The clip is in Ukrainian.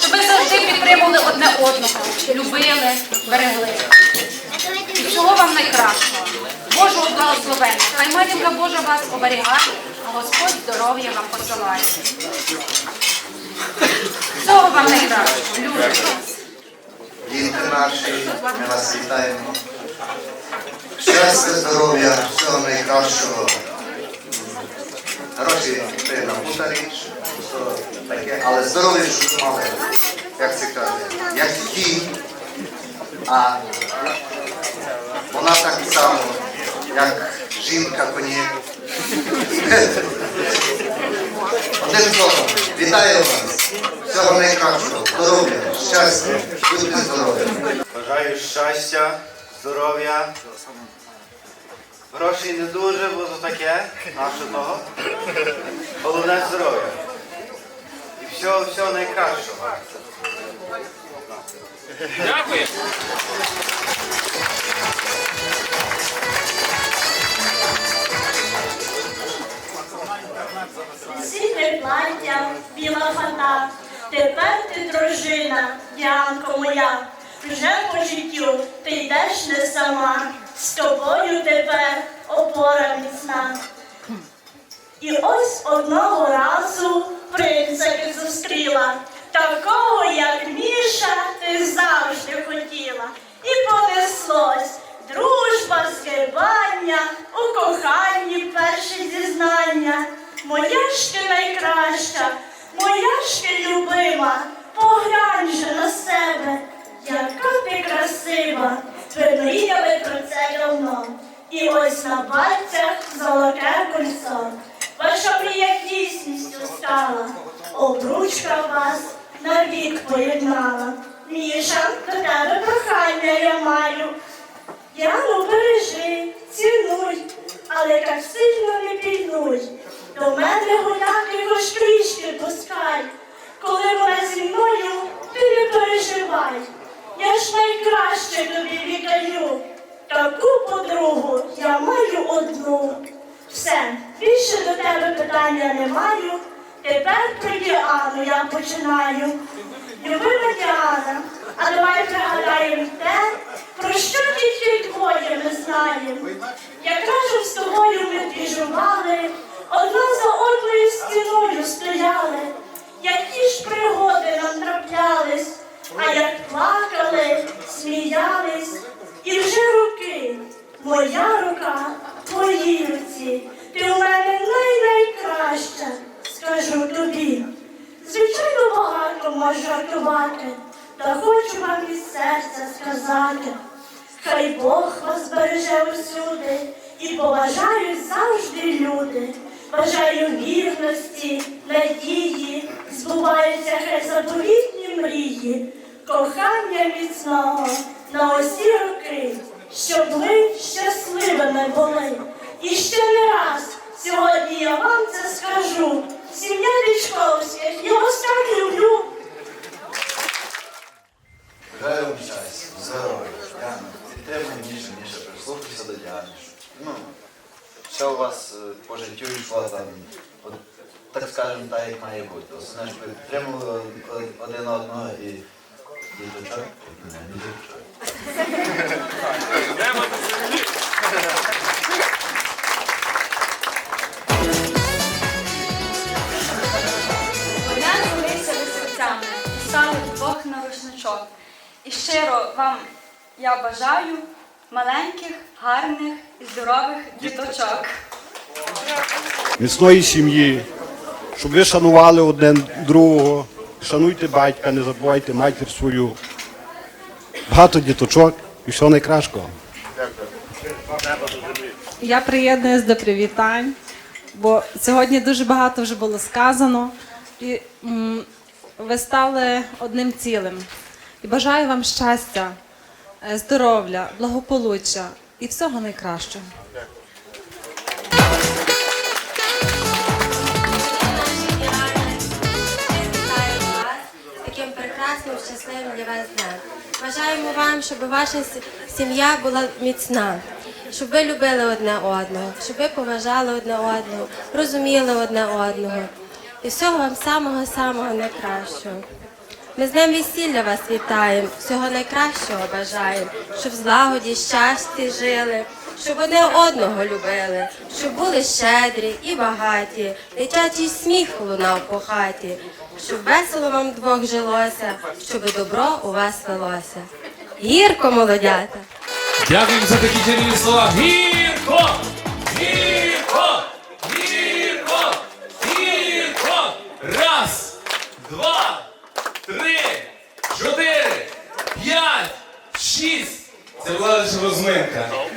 щоб ви завжди підтримували одне одного, любили, берегли. І всього вам найкращого. Божого благословення. Хай матінка Божа вас оберігає, а Господь здоров'я вам посилає. Всього вам найкращого. Люблю вас. Діти наші, ми вас вітаємо. Щастя, здоров'я, всього найкращого. Гроші приємна бута річ, що але здоров'я, щоб мали, як це каже, як кінь, а вона так само, як жінка коні. Одним словом, вітаю вас, всього найкращого, здоров'я, щастя, будьте здорові. Бажаю щастя, здоров'я. Грошей не дуже, бо то таке, наше того. Головне здоров'я. Всього, всього найкращого. Сіне плаття, біла хата, тепер ти дружина, Діанко моя. Вже по життю ти йдеш не сама, з тобою тепер опора міцна. І ось одного разу принца ти зустріла, такого, як Міша, ти завжди хотіла. І понеслось дружба, згибання, у коханні перші зізнання. Моя ж ти найкраща, моя ж ти любима, поглянь же на себе, яка ти красива, мріяли про це давно. І ось на пальцях золоте кольцо. Ваша мрія дійсністю стала, обручка вас навік поєднала. Міша, до тебе прохання я маю. Яну бережи, цінуй, але так сильно не пільнуй. До мене гуляти хоч трішки пускай. Коли вона зі мною, ти не переживай. Я ж найкраще тобі віддаю. Таку подругу я маю одну. Все, більше до тебе питання не маю. Тепер про Діану я починаю. Любима Діана, а давай пригадаємо те, про що тільки двоє ми знаємо. Як разом з тобою ми біжували, одна за одною стіною стояли, які ж пригоди нам траплялись, а як плакали, сміялись, і вже роки, моя рука, руці, ти у мене най-найкраща, скажу тобі. Звичайно, багато можу жартувати, та хочу вам від серця сказати. Хай Бог вас береже усюди і поважають завжди люди. Бажаю вірності, надії, збуваються хай заповітні мрії, кохання міцного на усі роки, щоб ви щасливими були. І ще не раз сьогодні я вам це скажу. Сім'я Дичковських, я вас так люблю. Бажаю вам щастя, здоров'я, Яна, підтримуй Міша, Міша, прислухайся до Діани. Ну, все у вас е, по життю йшло там, от, так скажемо, так, як має бути. Основне, щоб ви підтримували один одного і діточок, не діточок. Рушничок. І щиро вам я бажаю маленьких, гарних і здорових діточок. міцної сім'ї, щоб ви шанували один другого, шануйте батька, не забувайте матір свою. Багато діточок і всього найкращого. Я приєднуюсь до привітань, бо сьогодні дуже багато вже було сказано. І ви стали одним цілим. І бажаю вам щастя, е, здоров'я, благополуччя і всього найкращого. Таким прекрасним, щасливим для вас днем. Бажаємо вам, щоб ваша сім'я була міцна, щоб ви любили одне одного, щоб ви поважали одне одного, розуміли одне одного. І всього вам самого-самого найкращого. Ми з днем весілля вас вітаємо, всього найкращого бажаємо, щоб в злагоді, щасті жили, щоб одне одного любили, щоб були щедрі і багаті, дитячий сміх лунав по хаті, щоб весело вам двох жилося, щоб добро у вас велося. Гірко, молодята! Дякуємо за такі чарівні слова. Гірко! Rosenenka.